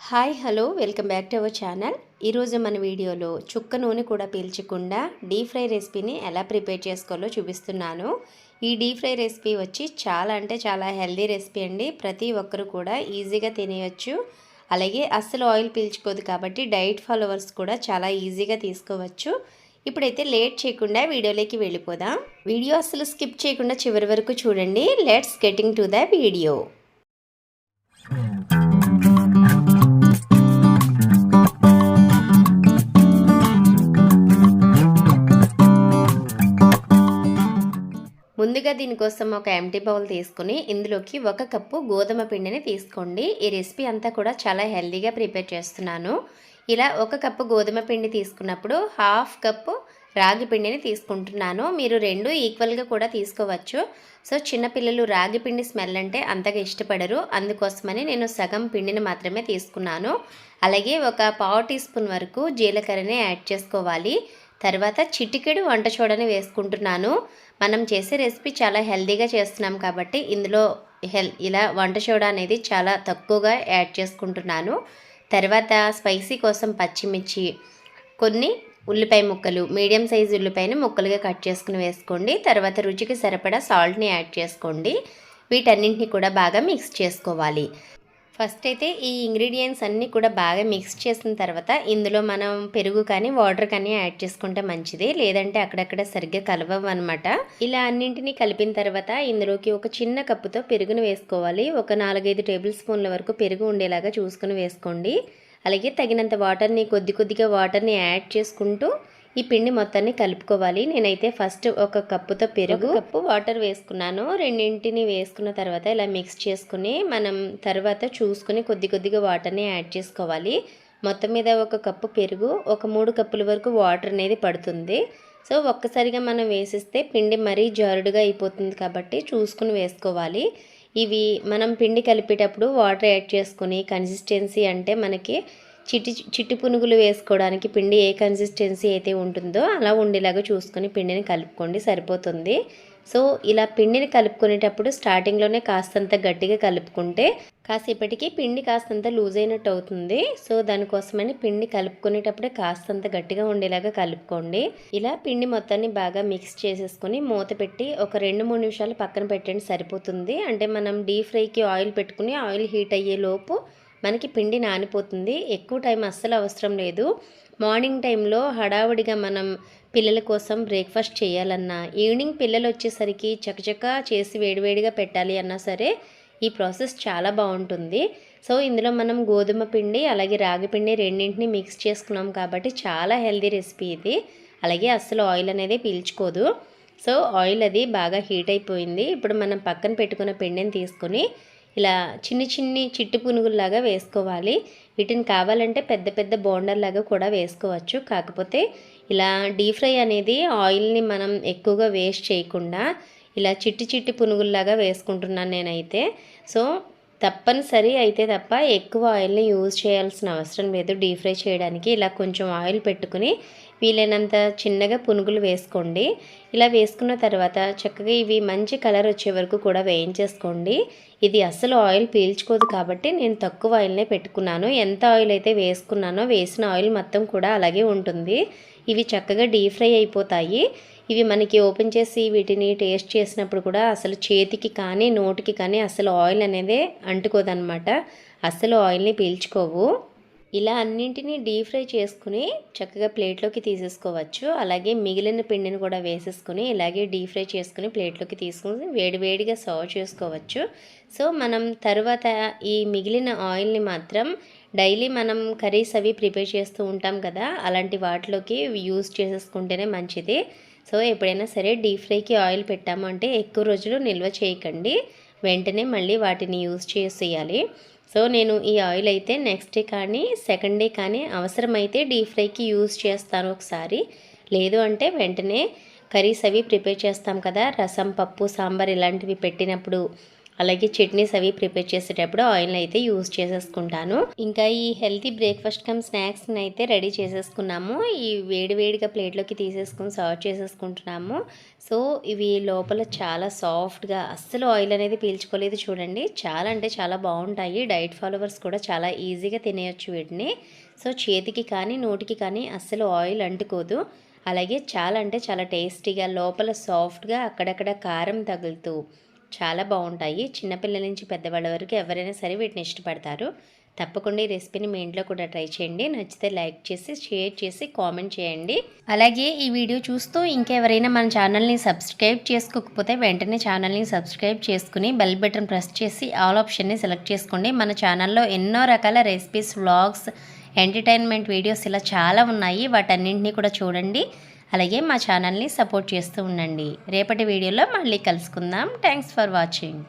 Hi hello welcome back to our channel. ఈరోజు మన వీడియోలో చుక్క నూనె కూడా పీల్చకుండా డీప్ ఫ్రై రెసిపీని ఎలా ప్రిపేర్ చేసుకోవాలో చూపిస్తున్నాను. ఈ డీప్ ఫ్రై రెసిపీ వచ్చి చాలా అంటే చాలా హెల్దీ రెసిపీ అండి. ప్రతి ఒక్కరు కూడా ఈజీగా తినేయచ్చు. అలాగే అస్సలు ఆయిల్ పీల్చుకోదు కాబట్టి డైట్ ఫాలోవర్స్ కూడా చాలా ఈజీగా తీసుకోవచ్చు. ఇప్పుడైతే లేట్ చేయకుండా వీడియోలోకి వెళ్ళిపోదాం. వీడియో అసలు స్కిప్ చేయకుండా చివరి వరకు చూడండి. Let's getting to the video. ముందుగా దీనికోసం ఒక ఎంటీ బౌల్ తీసుకుని ఇందులోకి ఒక కప్పు గోధుమ పిండిని తీసుకోండి. ఈ రెసిపీ అంతా కూడా చాలా హెల్దీగా ప్రిపేర్ చేస్తున్నాను. ఇలా ఒక కప్పు గోధుమ పిండి తీసుకున్నప్పుడు హాఫ్ కప్పు రాగి పిండిని తీసుకుంటున్నాను. మీరు రెండు ఈక్వల్గా కూడా తీసుకోవచ్చు. సో చిన్నపిల్లలు రాగి పిండి స్మెల్ అంటే అంతగా ఇష్టపడరు. అందుకోసమని నేను సగం పిండిని మాత్రమే తీసుకున్నాను. అలాగే ఒక పావు టీ స్పూన్ వరకు జీలకర్రని యాడ్ చేసుకోవాలి. తర్వాత చిటికెడు వంట చూడని వేసుకుంటున్నాను. మనం చేసే రెసిపీ చాలా హెల్దీగా చేస్తున్నాం కాబట్టి ఇందులో హెల్ ఇలా వంట చూడ అనేది చాలా తక్కువగా యాడ్ చేసుకుంటున్నాను. తర్వాత స్పైసీ కోసం పచ్చిమిర్చి కొన్ని ఉల్లిపాయ ముక్కలు మీడియం సైజు ఉల్లిపాయని ముక్కలుగా కట్ చేసుకుని వేసుకోండి. తర్వాత రుచికి సరిపడా సాల్ట్ని యాడ్ చేసుకోండి. వీటన్నింటిని కూడా బాగా మిక్స్ చేసుకోవాలి. ఫస్ట్ అయితే ఈ ఇంగ్రీడియంట్స్ అన్నీ కూడా బాగా మిక్స్ చేసిన తర్వాత ఇందులో మనం పెరుగు కానీ వాటర్ కానీ యాడ్ చేసుకుంటే మంచిది. లేదంటే అక్కడక్కడ సరిగ్గా కలవవనమాట ఇలా అన్నింటినీ కలిపిన తర్వాత ఇందులోకి ఒక చిన్న కప్పుతో పెరుగును వేసుకోవాలి. ఒక నాలుగైదు టేబుల్ స్పూన్ల వరకు పెరుగు ఉండేలాగా చూసుకుని వేసుకోండి. అలాగే తగినంత వాటర్ని కొద్ది కొద్దిగా వాటర్ని యాడ్ చేసుకుంటూ ఈ పిండి మొత్తాన్ని కలుపుకోవాలి. నేనైతే ఫస్ట్ ఒక కప్పుతో పెరుగు కప్పు వాటర్ వేసుకున్నాను. రెండింటిని వేసుకున్న తర్వాత ఇలా మిక్స్ చేసుకుని మనం తర్వాత చూసుకుని కొద్ది కొద్దిగా వాటర్ని యాడ్ చేసుకోవాలి. మొత్తం మీద ఒక కప్పు పెరుగు ఒక మూడు కప్పుల వరకు వాటర్ అనేది పడుతుంది. సో ఒక్కసారిగా మనం వేసిస్తే పిండి మరీ జారుడుగా అయిపోతుంది కాబట్టి చూసుకుని వేసుకోవాలి. ఇవి మనం పిండి కలిపేటప్పుడు వాటర్ యాడ్ చేసుకుని కన్సిస్టెన్సీ అంటే మనకి చిట్టి చిట్టి పునుగులు వేసుకోవడానికి పిండి ఏ కన్సిస్టెన్సీ అయితే ఉంటుందో అలా ఉండేలాగా చూసుకొని పిండిని కలుపుకోండి సరిపోతుంది. సో ఇలా పిండిని కలుపుకునేటప్పుడు స్టార్టింగ్లోనే కాస్తంత గట్టిగా కలుపుకుంటే కాసేపటికి పిండి కాస్తంత లూజ్ అయినట్టు అవుతుంది. సో దానికోసమని పిండి కలుపుకునేటప్పుడే కాస్తంత గట్టిగా ఉండేలాగా కలుపుకోండి. ఇలా పిండి మొత్తాన్ని బాగా మిక్స్ చేసేసుకొని మూత పెట్టి ఒక రెండు మూడు నిమిషాలు పక్కన పెట్టండి సరిపోతుంది. అంటే మనం డీప్ ఫ్రైకి ఆయిల్ పెట్టుకుని ఆయిల్ హీట్ అయ్యే లోపు మనకి పిండి నానిపోతుంది. ఎక్కువ టైం అస్సలు అవసరం లేదు. మార్నింగ్ టైంలో హడావుడిగా మనం పిల్లల కోసం బ్రేక్ఫాస్ట్ చేయాలన్నా ఈవినింగ్ పిల్లలు వచ్చేసరికి చకచక చేసి వేడివేడిగా పెట్టాలి అన్నా సరే ఈ ప్రాసెస్ చాలా బాగుంటుంది. సో ఇందులో మనం గోధుమ పిండి అలాగే రాగి పిండి రెండింటిని మిక్స్ చేసుకున్నాం కాబట్టి చాలా హెల్దీ రెసిపీ ఇది. అలాగే అస్సలు ఆయిల్ అనేది పీల్చుకోదు. సో ఆయిల్ అది బాగా హీట్ అయిపోయింది. ఇప్పుడు మనం పక్కన పెట్టుకున్న పిండిని తీసుకొని ఇలా చిన్ని చిన్ని చిట్టు పునుగుల్లాగా వేసుకోవాలి. వీటిని కావాలంటే పెద్ద పెద్ద బోండర్లాగా కూడా వేసుకోవచ్చు. కాకపోతే ఇలా డీప్ ఫ్రై అనేది ఆయిల్ని మనం ఎక్కువగా వేస్ట్ చేయకుండా ఇలా చిట్టి చిట్టి పునుగుల్లాగా వేసుకుంటున్నాను నేనైతే. సో తప్పనిసరి అయితే తప్ప ఎక్కువ ఆయిల్ని యూజ్ చేయాల్సిన అవసరం లేదు డీప్ ఫ్రై చేయడానికి. ఇలా కొంచెం ఆయిల్ పెట్టుకుని వీలైనంత చిన్నగా పునుగులు వేసుకోండి. ఇలా వేసుకున్న తర్వాత చక్కగా ఇవి మంచి కలర్ వచ్చే వరకు కూడా వేయించేసుకోండి. ఇది అస్సలు ఆయిల్ పీల్చుకోదు కాబట్టి నేను తక్కువ ఆయిల్నే పెట్టుకున్నాను. ఎంత ఆయిల్ అయితే వేసుకున్నానో వేసిన ఆయిల్ మొత్తం కూడా అలాగే ఉంటుంది. ఇవి చక్కగా డీప్ ఫ్రై అయిపోతాయి. ఇవి మనకి ఓపెన్ చేసి వీటిని టేస్ట్ చేసినప్పుడు కూడా అసలు చేతికి కానీ నోటికి కానీ అసలు ఆయిల్ అనేది అంటుకోదనమాట అస్సలు ఆయిల్ని పీల్చుకోవు. ఇలా అన్నింటినీ డీప్ ఫ్రై చేసుకుని చక్కగా ప్లేట్లోకి తీసేసుకోవచ్చు. అలాగే మిగిలిన పిండిని కూడా వేసేసుకుని ఇలాగే డీప్ ఫ్రై చేసుకుని ప్లేట్లోకి తీసుకుని వేడివేడిగా సర్వ్ చేసుకోవచ్చు. సో మనం తర్వాత ఈ మిగిలిన ఆయిల్ని మాత్రం డైలీ మనం కర్రీస్ అవి ప్రిపేర్ చేస్తూ ఉంటాం కదా అలాంటి వాటిలోకి యూజ్ చేసేసుకుంటేనే మంచిది. సో ఎప్పుడైనా సరే డీప్ ఫ్రైకి ఆయిల్ పెట్టాము అంటే ఎక్కువ రోజులు నిల్వ చేయకండి. వెంటనే మళ్ళీ వాటిని యూజ్ చేసేయాలి. సో నేను ఈ ఆయిల్ అయితే నెక్స్ట్ డే కానీ సెకండ్ డే కానీ అవసరమైతే డీప్ ఫ్రైకి యూజ్ చేస్తాను ఒకసారి. లేదు అంటే వెంటనే కర్రీస్ అవి ప్రిపేర్ చేస్తాం కదా రసం పప్పు సాంబార్ ఇలాంటివి పెట్టినప్పుడు అలాగే చట్నీస్ అవి ప్రిపేర్ చేసేటప్పుడు ఆయిల్ అయితే యూజ్ చేసేసుకుంటాను. ఇంకా ఈ హెల్తీ బ్రేక్ఫాస్ట్ కమ్ స్నాక్స్ని అయితే రెడీ చేసేసుకున్నాము. ఈ వేడివేడిగా ప్లేట్లోకి తీసేసుకుని సర్వ్ చేసేసుకుంటున్నాము. సో ఇవి లోపల చాలా సాఫ్ట్గా అస్సలు ఆయిల్ అనేది పీల్చుకోలేదు చూడండి. చాలా అంటే చాలా బాగుంటాయి. డైట్ ఫాలోవర్స్ కూడా చాలా ఈజీగా తినేయచ్చు వీటిని. సో చేతికి కానీ నోటికి కానీ అస్సలు ఆయిల్ అంటుకోదు. అలాగే చాలా అంటే చాలా టేస్టీగా లోపల సాఫ్ట్గా అక్కడక్కడ కారం తగులుతూ చాలా బాగుంటాయి. చిన్నపిల్లల నుంచి పెద్దవాళ్ళ వరకు ఎవరైనా సరే వీటిని ఇష్టపడతారు. తప్పకుండా ఈ రెసిపీని మీ ఇంట్లో కూడా ట్రై చేయండి. నచ్చితే లైక్ చేసి షేర్ చేసి కామెంట్ చేయండి. అలాగే ఈ వీడియో చూస్తూ ఇంకెవరైనా మన ఛానల్ని సబ్స్క్రైబ్ చేసుకోకపోతే వెంటనే ఛానల్ని సబ్స్క్రైబ్ చేసుకుని బెల్ బటన్ ప్రెస్ చేసి ఆల్ ఆప్షన్ని సెలెక్ట్ చేసుకోండి. మన ఛానల్లో ఎన్నో రకాల రెసిపీస్ వ్లాగ్స్ ఎంటర్టైన్మెంట్ వీడియోస్ ఇలా చాలా ఉన్నాయి. వాటన్నింటినీ కూడా చూడండి. అలాగే మా ఛానల్ని సపోర్ట్ చేస్తూ ఉండండి. రేపటి వీడియోలో మళ్ళీ కలుసుకుందాం. Thanks for watching.